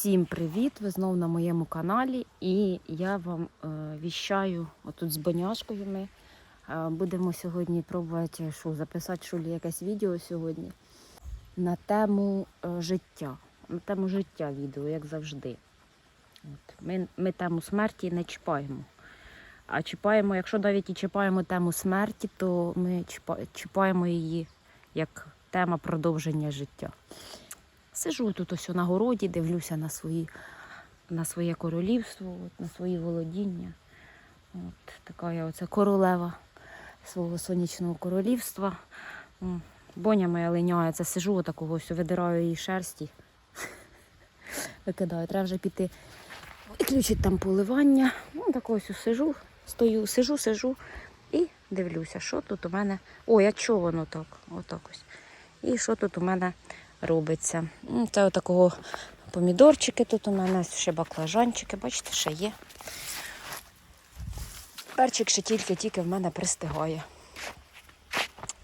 Всім привіт! Ви знову на моєму каналі і я вам е, віщаю отут з боняшкою. Ми е, будемо сьогодні пробувати що, записати шулі якесь відео сьогодні на тему е, життя. На тему життя відео, як завжди. От. Ми, ми тему смерті не чіпаємо. А чіпаємо, якщо навіть і чіпаємо тему смерті, то ми чіпаємо її як тема продовження життя. Сижу тут ось на городі, дивлюся на свої, на своє королівство, от, на свої володіння. От така я оце королева свого сонячного королівства. Боня моя линяє, це сижу отакого ось, видираю її шерсті. Викидаю. Треба вже піти виключити там поливання. Ну, так ось сижу, стою, сижу, сижу і дивлюся, що тут у мене. Ой, а чого воно так? Отак ось. І що тут у мене робиться. Це отакого помідорчики тут у мене, ще баклажанчики, бачите, ще є. Перчик ще тільки-тільки в мене пристигає.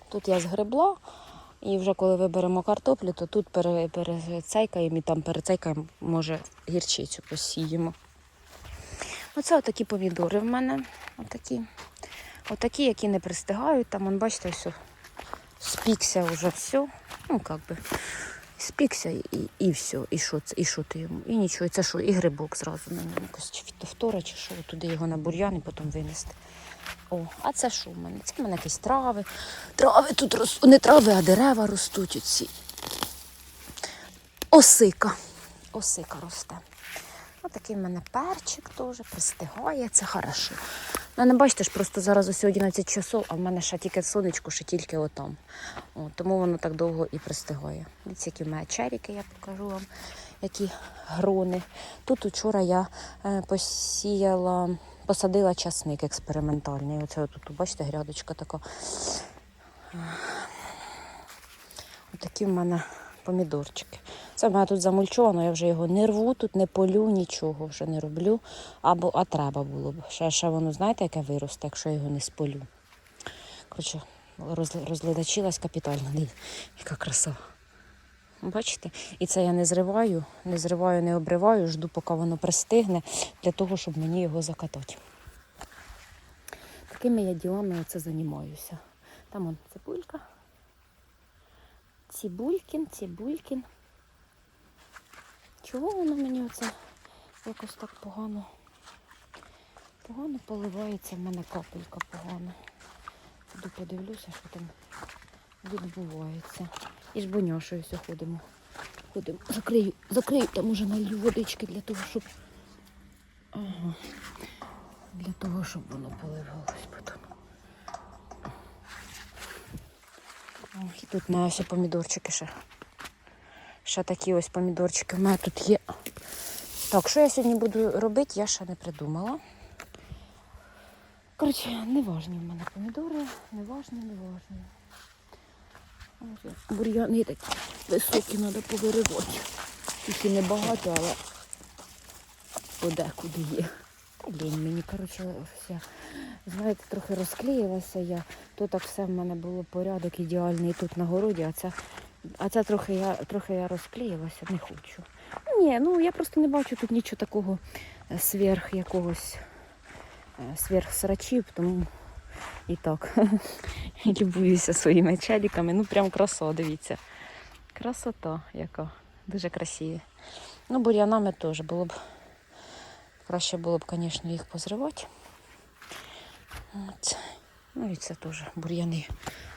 Тут я згребла, і вже коли виберемо картоплю, то тут пере, перецейкаємо і там перецейкаємо, може, гірчицю посіємо. Оце отакі помідори в мене. Отакі, отакі які не пристигають. Там, бачите, все, спікся вже все. Ну, як би, спікся і, і все. І що це? І що ти йому? І нічого. І це що? І грибок зразу на ньому. Якось чи фітофтора, чи що, туди його на бур'ян і потім винести. О, а це що в мене? Це в мене якісь трави. Трави тут ростуть. Не трави, а дерева ростуть оці. Осика. Осика росте. Отакий в мене перчик теж пристигає, це хорошо. Ну, не бачите ж, просто зараз ось 11 часов, а в мене ще тільки сонечко, ще тільки отам. О, тому воно так довго і пристигає. Дивіться, які в мене черіки, я покажу вам, які грони. Тут вчора я е, посіяла, посадила часник експериментальний. Оце тут, бачите, грядочка така. Отакі в мене помідорчики. Це в мене тут замульчовано, я вже його не рву, тут не полю, нічого вже не роблю. Або а треба було б. Ще, ще воно, знаєте, яке виросте, якщо я його не сполю. Коротше, роз, розледачилась капітально. Яка краса. Бачите? І це я не зриваю, не зриваю, не обриваю, жду, поки воно пристигне, для того, щоб мені його закатати. Такими я ділами оце займаюся. Там он цибулька. Цибулькін, цибулькін. Чого воно мені оце якось так погано? Погано поливається в мене капелька погано. Піду подивлюся, що там відбувається. І ж все ходимо. Ходимо. Закрию, закрию, там уже налью водички для того, щоб. Ага. Для того, щоб воно поливалось потім. Ох, і тут наші помідорчики ще. Ще такі ось помідорчики в мене тут є. Так, що я сьогодні буду робити, я ще не придумала. Коротше, неважні в мене помідори, неважні, неважні. Ось Бур'яни такі високі, треба повиривати. Тільки небагато, але подекуди є. Лінь мені, коротше, вся. Знаєте, трохи розклеїлася я. То так все в мене було порядок ідеальний тут на городі, а це, а це трохи я трохи я розклеїлася, не хочу. Ні, ну я просто не бачу тут нічого такого е, сверх якогось е, сверх срачів, тому і так. Любуюся своїми челіками. Ну прям краса, дивіться. Красота яка. Дуже красиві. Ну, бур'янами теж було б. Краще було б, звісно, їх позривати. От. Ну і це теж бур'яни.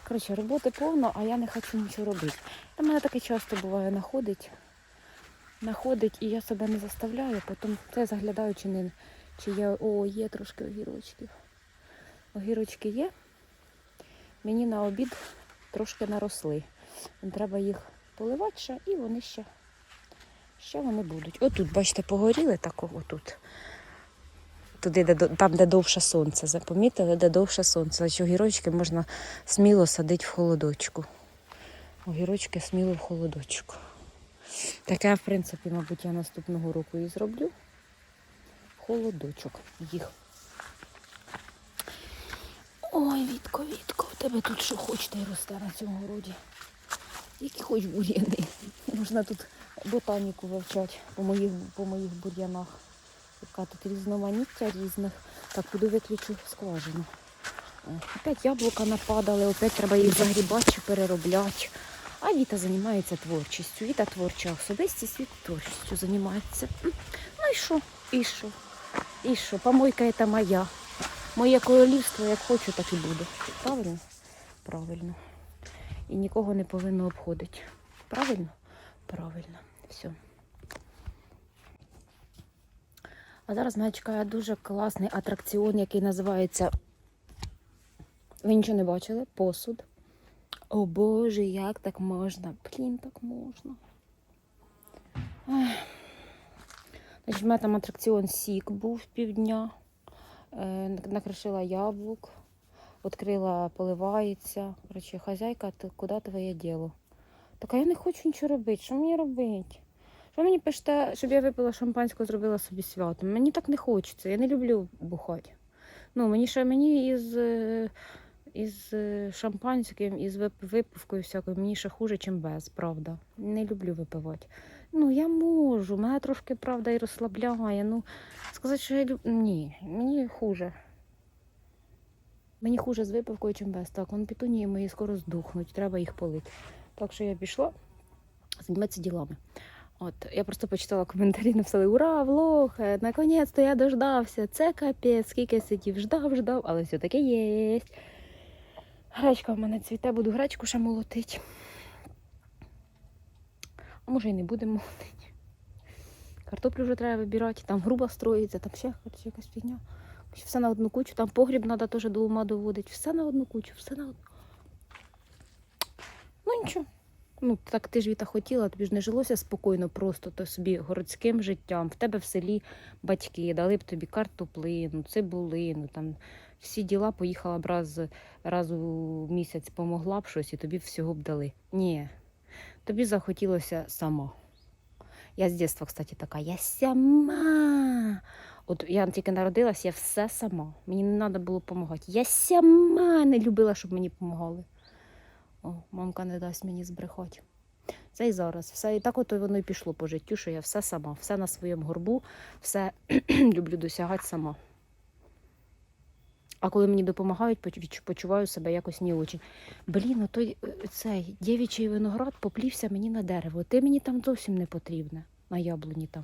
Коротше, роботи повно, а я не хочу нічого робити. Та мене таке часто буває находить. Находить і я себе не заставляю, потім це заглядаю, чи не чи є. О, є трошки огірочків. Огірочки є. Мені на обід трошки наросли. Треба їх поливати ще і вони ще, ще вони будуть. Отут, бачите, погоріли так отут. Туди, де, там, де довше сонце. Запомітили, де довше сонце. Значить, огірочки можна сміло садити в холодочку. Огірочки сміло в холодочку. Таке, в принципі, мабуть, я наступного року і зроблю. Холодочок їх. Ой, Вітко, Вітко, в тебе тут що хоч та й росте на цьому городі. Які хоч бур'яни. Можна тут ботаніку вивчати по моїх, по моїх бур'янах. Яка тут різноманіття різних. Так, буду виключу скважину. Опять яблука нападали, опять треба їх загрібати чи переробляти. А Віта займається творчістю. Віта творча особистість, Віта творчістю займається. Ну і що? І що? І що? Помойка це моя. Моє королівство, як хочу, так і буду. Правильно? Правильно. І нікого не повинно обходити. Правильно? Правильно. Все. А зараз мене чекає дуже класний атракціон, який називається. Ви нічого не бачили? Посуд. О Боже, як так можна? Блін, так можна. Ех. Значить, в мене там атракціон Сік був півдня. Е, накришила яблук, відкрила, поливається. Коротше, хазяйка, куди твоє діло? Так а я не хочу нічого робити. Що мені робити? Що мені пишете, щоб я випила шампанського, зробила собі свято? Мені так не хочеться. Я не люблю бухати. Ну, мені ще мені із, е, із е, шампанським, із випивкою всякою, мені ще хуже, ніж без, правда. Не люблю випивати. Ну, я можу, мене трошки, правда, і розслабляє. Ну, сказати, що я люблю. Ні, мені хуже. Мені хуже з випивкою, чим без. Так, вон пітунії мої скоро здухнуть, треба їх полити. Так що я пішла займатися ділами. От, я просто почитала коментарі, написали Ура, влог! е, Наконець-то я дождався. Це капець, скільки сидів, ждав, ждав, але все-таки є. Гречка в мене цвіте, буду гречку ще молотити. А може і не будемо молотити. Картоплю вже треба вибирати, там груба строїться, там ще коротше, якась фігня. Все на одну кучу, там погріб треба теж до ума доводити. Все на одну кучу, все на одну. Ну нічого. Ну, так ти ж Віта хотіла, тобі ж не жилося спокійно, просто то собі городським життям. В тебе в селі батьки дали б тобі картоплину, цибулину, там всі діла поїхала б раз, раз у місяць, помогла б щось і тобі всього б дали. Ні, тобі захотілося сама. Я з дитинства, кстати, така, я сама. От я тільки народилась, я все сама. Мені не треба було допомагати. Я сама не любила, щоб мені допомагали. О, мамка не дасть мені збрехати. Це і зараз. Все і так от воно і пішло по життю, що я все сама, все на своєму горбу, все люблю досягати сама. А коли мені допомагають, почуваю себе якось не очень. Блін, той е, цей дівічий виноград поплівся мені на дерево. Ти мені там зовсім не потрібна, на яблуні там.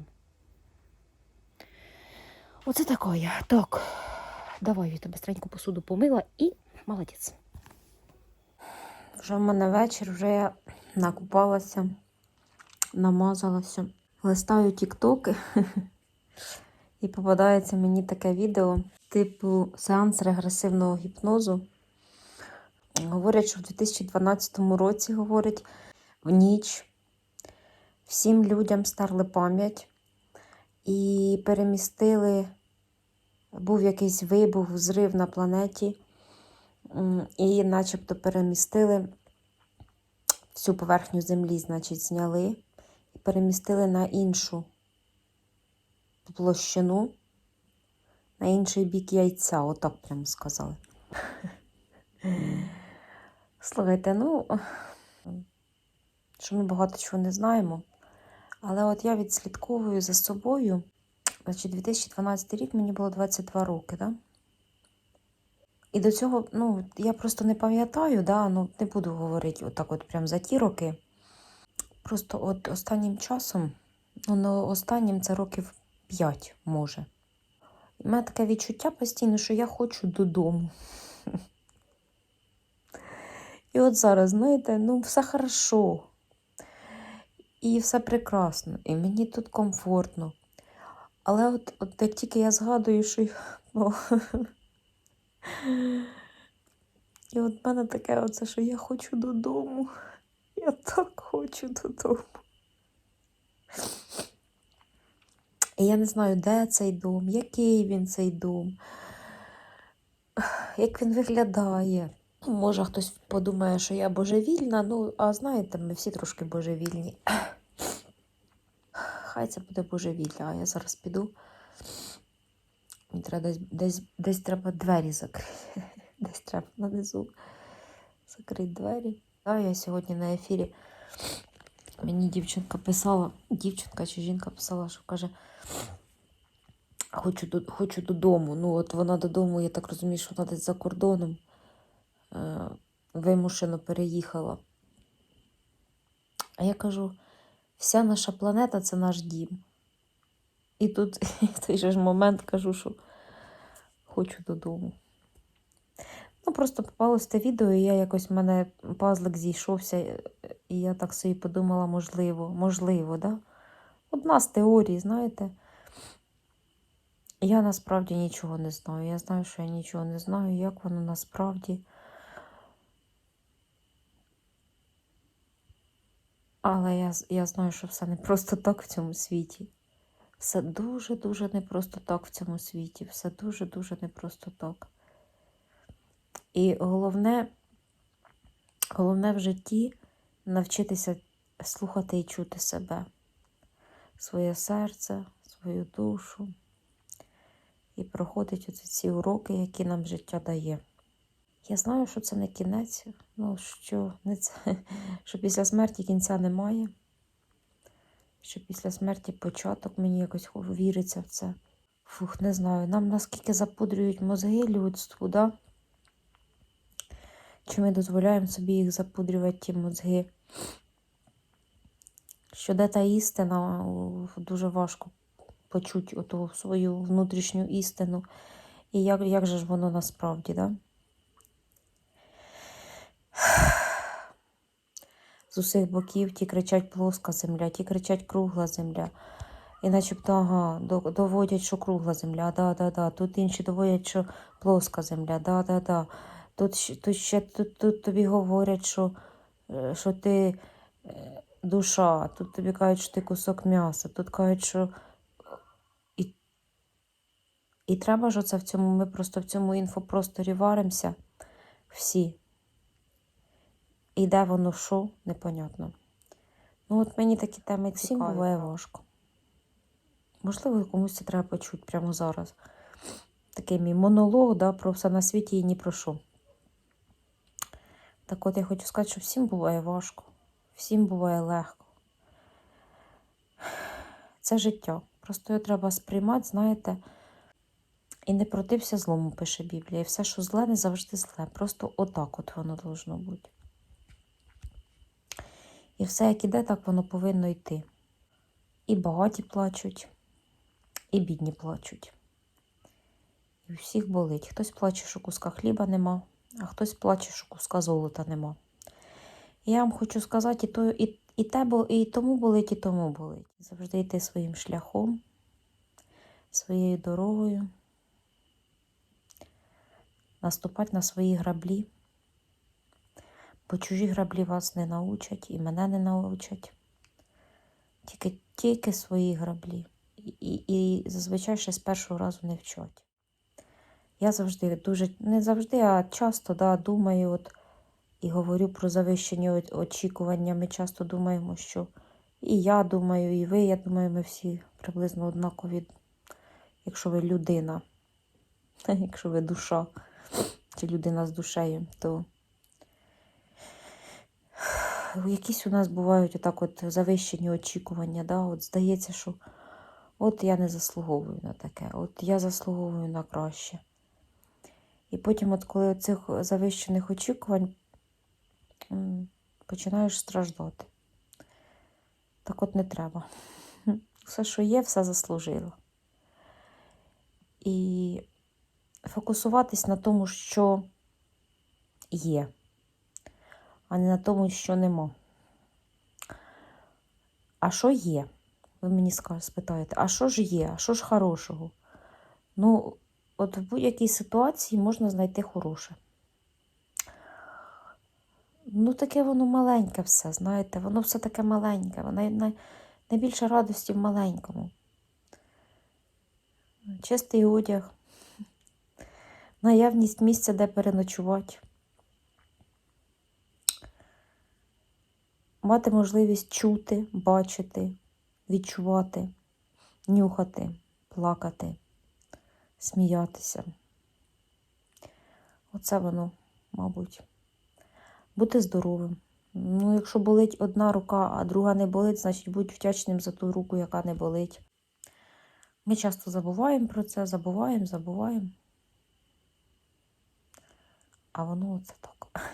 Оце таке. Так. Давай, Віта, быстренько посуду помила і молодець. Вже в мене вечір, вже я накупалася, намазалася. Листаю тіктоки і попадається мені таке відео типу сеанс регресивного гіпнозу. Говорять, що в 2012 році, говорять, в ніч всім людям стерли пам'ять і перемістили, був якийсь вибух, взрив на планеті. І начебто перемістили всю поверхню землі, значить, зняли і перемістили на іншу площину, на інший бік яйця, отак прямо сказали. Слухайте, ну, що ми багато чого не знаємо, але от я відслідковую за собою. Значить, 2012 рік мені було 22 роки, так? Да? І до цього, ну, я просто не пам'ятаю, да, ну, не буду говорити отак от прям за ті роки. Просто от останнім часом, ну, не останнім це років 5, може. У мене таке відчуття постійно, що я хочу додому. І от зараз, знаєте, ну, все хорошо. І все прекрасно, і мені тут комфортно. Але от, от як тільки я згадую, що о, і от в мене таке оце, що я хочу додому. Я так хочу додому. І я не знаю, де цей дом, який він цей дом, як він виглядає. Може, хтось подумає, що я божевільна, ну, а знаєте, ми всі трошки божевільні. Хай це буде божевілля, а я зараз піду. Треба десь, десь, десь треба двері закрити. Десь треба нанизу закрити двері. Да, я сьогодні на ефірі Мені дівчинка писала, дівчинка чи жінка писала, що каже, хочу, до- хочу додому. Ну, от вона додому, я так розумію, що вона десь за кордоном е, вимушено переїхала. А я кажу, вся наша планета це наш дім. І тут в той же ж момент кажу, що хочу додому. Ну, просто попалось те відео, і я якось в мене пазлик зійшовся, і я так собі подумала, можливо, можливо, да? Одна з теорій, знаєте. Я насправді нічого не знаю. Я знаю, що я нічого не знаю, як воно насправді. Але я, я знаю, що все не просто так в цьому світі. Все дуже-дуже не просто так в цьому світі. Все дуже-дуже не просто так. І головне, головне в житті навчитися слухати і чути себе, своє серце, свою душу. І проходить оці ці уроки, які нам життя дає. Я знаю, що це не кінець, ну, що, не це, що після смерті кінця немає, що після смерті початок, мені якось віриться в це. Фух, не знаю. Нам наскільки запудрюють мозги людству, да? Чи ми дозволяємо собі їх запудрювати, ті мозги? Що де та істина, дуже важко почути оту свою внутрішню істину. І як, як же ж воно насправді, да? З усіх боків ті кричать плоска земля, ті кричать кругла земля. І начебто, ага, доводять, що кругла земля, да, да, да. Тут інші доводять, що плоска земля, да, да, да. Тут, тут ще тут, тут тобі говорять, що, е, що ти е, душа, тут тобі кажуть, що ти кусок м'яса, тут кажуть, що. І, і треба ж оце в цьому, ми просто в цьому інфопросторі варимося всі. І де воно що, непонятно. Ну, от мені такі теми цікаві. Всім буває важко. Можливо, комусь це треба почути прямо зараз. Такий мій монолог да, про все на світі і ні про що. Так от я хочу сказати, що всім буває важко, всім буває легко. Це життя. Просто його треба сприймати, знаєте, і не протився злому, пише Біблія. І все, що зле, не завжди зле. Просто отак от воно должно бути. І все, як іде, так воно повинно йти. І багаті плачуть, і бідні плачуть. І у всіх болить. Хтось плаче, що куска хліба нема, а хтось плаче, що куска золота нема. Я вам хочу сказати, і, то, і, і, те, і тому болить, і тому болить. Завжди йти своїм шляхом, своєю дорогою, наступати на свої граблі. Бо чужі граблі вас не научать і мене не научать. Тільки, тільки свої граблі. І, і, і зазвичай ще з першого разу не вчать. Я завжди дуже, не завжди, а часто да, думаю от, і говорю про завищені очікування. Ми часто думаємо, що і я думаю, і ви, я думаю, ми всі приблизно однакові, якщо ви людина, якщо ви душа, чи людина з душею, то якісь у нас бувають отак от завищені очікування. Да? От здається, що от я не заслуговую на таке, от я заслуговую на краще. І потім, от коли цих завищених очікувань починаєш страждати. Так от не треба. Все, що є, все заслужило. І фокусуватись на тому, що є, а не на тому, що нема. А що є? Ви мені спитаєте, а що ж є? А що ж хорошого? Ну, от в будь-якій ситуації можна знайти хороше. Ну, таке воно маленьке все, знаєте, воно все таке маленьке. Воно найбільше радості в маленькому. Чистий одяг, наявність місця, де переночувати. Мати можливість чути, бачити, відчувати, нюхати, плакати, сміятися. Оце воно, мабуть. Бути здоровим, Ну, якщо болить одна рука, а друга не болить, значить будь вдячним за ту руку, яка не болить. Ми часто забуваємо про це, забуваємо, забуваємо. А воно оце так.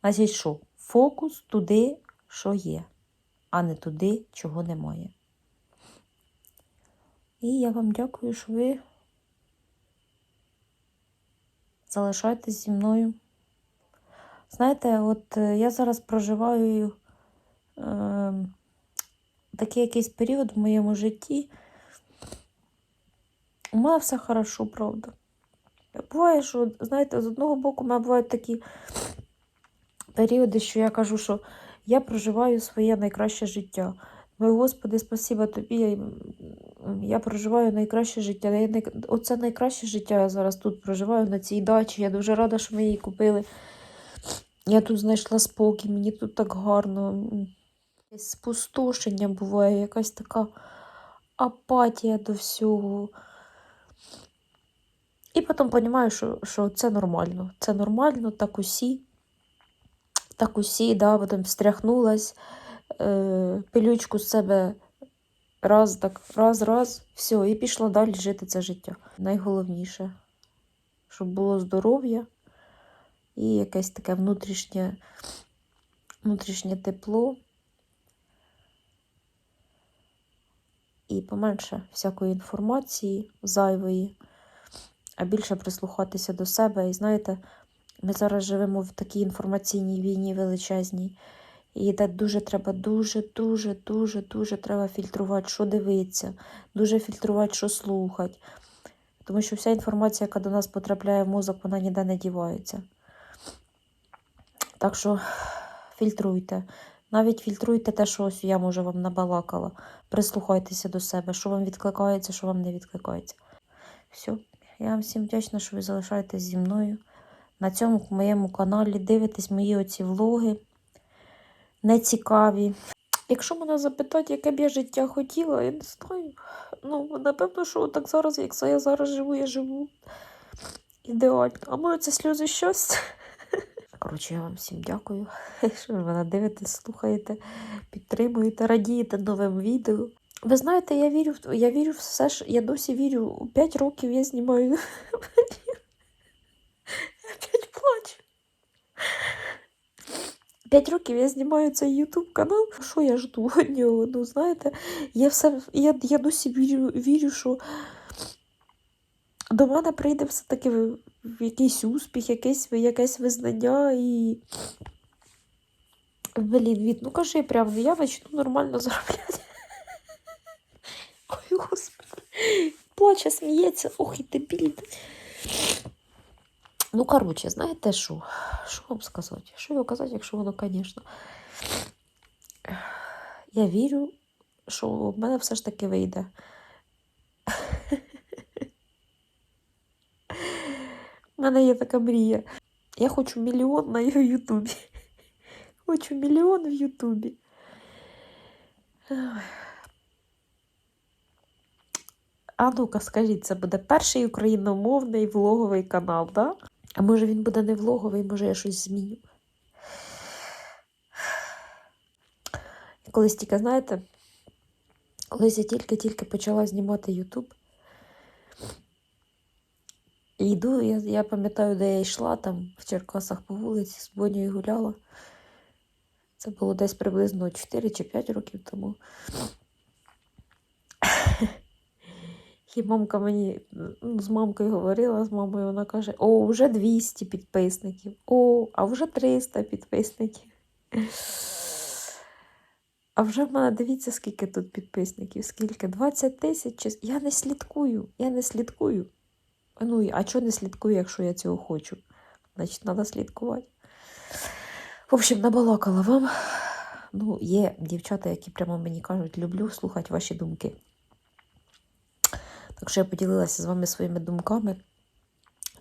Значить, що? Фокус туди, що є, а не туди, чого немає. І я вам дякую, що ви залишаєтесь зі мною. Знаєте, от е, я зараз проживаю е, такий якийсь період в моєму житті. У мене все хорошо, правда. Буває, що, знаєте, з одного боку, у мене бувають такі періоди, що я кажу, що я проживаю своє найкраще життя. Мой Господи, спасіба тобі. Я, проживаю найкраще життя. Оце найкраще життя я зараз тут проживаю на цій дачі. Я дуже рада, що ми її купили. Я тут знайшла спокій, мені тут так гарно. Спустошення буває, якась така апатія до всього. І потім розумію, що, що це нормально. Це нормально, так усі. Так усі, да, потім встряхнулась, е, пилючку з себе раз, так, раз, раз, все, і пішла далі жити це життя. Найголовніше, щоб було здоров'я і якесь таке внутрішнє, внутрішнє тепло. І поменше всякої інформації зайвої, а більше прислухатися до себе. І знаєте, ми зараз живемо в такій інформаційній війні величезній. І де дуже треба, дуже, дуже, дуже, дуже треба фільтрувати, що дивитися, дуже фільтрувати, що слухати. Тому що вся інформація, яка до нас потрапляє в мозок, вона ніде не дівається. Так що фільтруйте. Навіть фільтруйте те, що ось я може вам набалакала. Прислухайтеся до себе, що вам відкликається, що вам не відкликається. Все, я вам всім вдячна, що ви залишаєтесь зі мною. На цьому моєму каналі дивитесь мої оці влоги нецікаві. Якщо мене запитати, яке б я життя хотіла, я не знаю. Ну, напевно, що так зараз, як я зараз живу, я живу ідеально. А може це сльози щастя? Коротше, я вам всім дякую, що ви мене дивитесь, слухаєте, підтримуєте, радієте новим відео. Ви знаєте, я вірю, я вірю все ж, я досі вірю. 5 років я знімаю. Опять плачу. П'ять років я знімаю цей Ютуб канал. Що я жду від нього? Ну, знаєте, я все я, я досі вірю, вірю, що до мене прийде все-таки якийсь успіх, якесь, якесь визнання і. Блін, від, ну кажи прямо, я почну нормально заробляти. Ой, господи. Плаче, сміється, ох і дебіль. Ну, коротше, знаєте що? Що вам сказати? Що його казати, якщо воно, звісно. Я вірю, що в мене все ж таки вийде. У мене є така мрія. Я хочу мільйон на Ютубі. Хочу мільйон в Ютубі. А ну-ка, скажіть, це буде перший україномовний влоговий канал, так? А може він буде не влоговий, може я щось зміню. Колись тільки, знаєте, колись я тільки-тільки почала знімати Ютуб. І йду, я, я пам'ятаю, де я йшла там в Черкасах по вулиці з Бонею гуляла. Це було десь приблизно 4 чи 5 років тому. І мамка мені ну, з мамкою говорила, з мамою вона каже: О, вже 200 підписників, о, а вже 300 підписників. А вже в мене дивіться, скільки тут підписників, скільки? 20 тисяч. Я не слідкую, я не слідкую. Ну, а чого не слідкую, якщо я цього хочу? Значить, треба слідкувати. В общем, набалакала вам. Ну, є дівчата, які прямо мені кажуть, люблю слухати ваші думки. Так що я поділилася з вами своїми думками,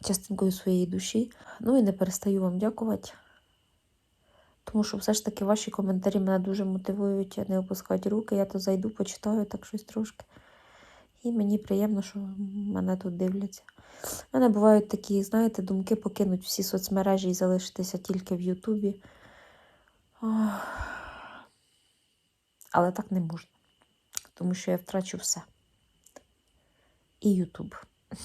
частинкою своєї душі. Ну і не перестаю вам дякувати. Тому що все ж таки ваші коментарі мене дуже мотивують не опускати руки. Я то зайду, почитаю так щось трошки. І мені приємно, що мене тут дивляться. У мене бувають такі, знаєте, думки покинуть всі соцмережі і залишитися тільки в Ютубі. Але так не можна, тому що я втрачу все. І Ютуб.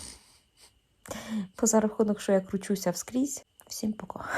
Поза рахунок, що я кручуся вскрізь. Всім пока.